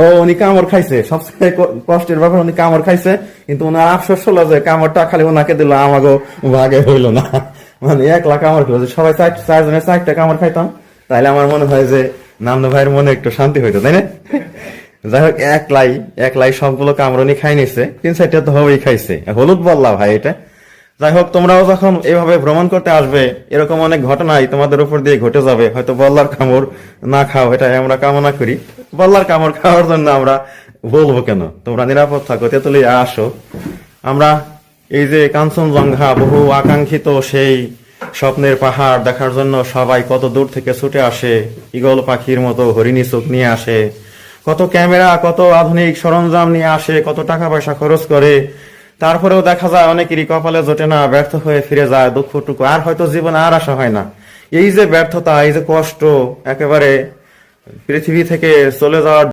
ও, উনি কামড় খাইছে। কষ্টের ব্যাপার, উনি কামড় খাইছে। কিন্তু আফসোস হলো যে কামড়টা খালি ওনাকে দিল আমাকে ভাগে হইল না। মানে কামড় খেলো। সবাই চারজনের চারটা কামড় খাইতাম, তাইলে আমার মনে হয় যে নান্দ ভাইয়ের মনে একটু শান্তি হইতো, তাই না? যাই হোক, একলাই একলাই সবগুলো কামড়নি খাই নিছে। তিন চারটা তো হবেই খাইছে। হলুদ বললা ভাই এটা। যাই হোক তোমরাও যখন এভাবে ভ্রমণ করতে আসবে, এরকম অনেক ঘটনাই তোমাদের উপর দিয়ে ঘটে যাবে। হয়তো বল্লার কামড় না খাও এটা আমরা কামনা করি। বল্লার কামড় খাওয়ার জন্য আমরা বলব কেন? তোমরা নিরাপদ থাকো তেতুলি আসো। আমরা এই যে কাঞ্চনজঙ্ঘা, বহু আকাঙ্ক্ষিত সেই স্বপ্নের পাহাড় দেখার জন্য সবাই কত দূর থেকে ছুটে আসে ইগল পাখির মতো হরিণী চোখ নিয়ে আসে। কত ক্যামেরা, কত আধুনিক সরঞ্জাম নিয়ে আসে, কত টাকা পয়সা খরচ করে তারপরেও দেখা যায় অনেকেরই কপালে জোটে না, ব্যর্থ হয়ে ফিরে যায় দুঃখটুকু, আর হয়তো জীবনে আর আসা হয় না। এই যে ব্যর্থতা, এই যে কষ্ট, একেবারে পৃথিবী থেকে চলে যাওয়ার